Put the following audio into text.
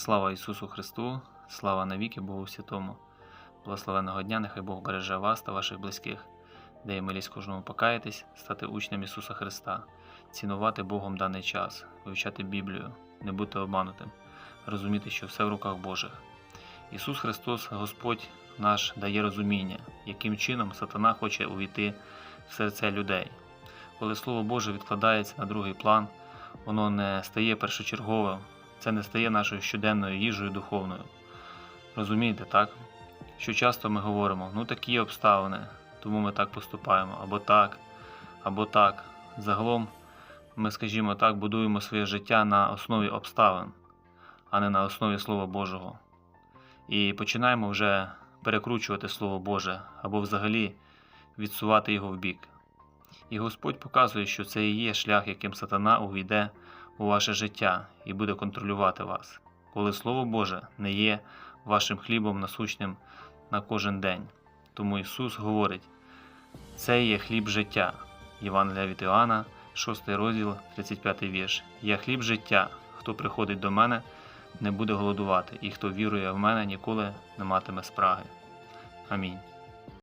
Слава Ісусу Христу, слава навіки Богу Святому. Благословенного дня, нехай Бог береже вас та ваших близьких, дає милість кожному покаятись, стати учнем Ісуса Христа, цінувати Богом даний час, вивчати Біблію, не бути обманутим, розуміти, що все в руках Божих. Ісус Христос, Господь наш, дає розуміння, яким чином сатана хоче увійти в серце людей. Коли Слово Боже відкладається на другий план, воно не стає першочерговим, це не стає нашою щоденною їжею духовною. Розумієте, так? Що часто ми говоримо, ну такі обставини, тому ми так поступаємо, або так, або так. Загалом ми, скажімо так, будуємо своє життя на основі обставин, а не на основі Слова Божого. І починаємо вже перекручувати Слово Боже або взагалі відсувати його в бік. І Господь показує, що це і є шлях, яким сатана увійде у ваше життя і буде контролювати вас, коли Слово Боже не є вашим хлібом насущним на кожен день. Тому Ісус говорить: це є хліб життя. Євангелія від Іоанна, 6 розділ, 35 вірш. Я хліб життя. Хто приходить до мене, не буде голодувати, і хто вірує в мене, ніколи не матиме спраги. Амінь.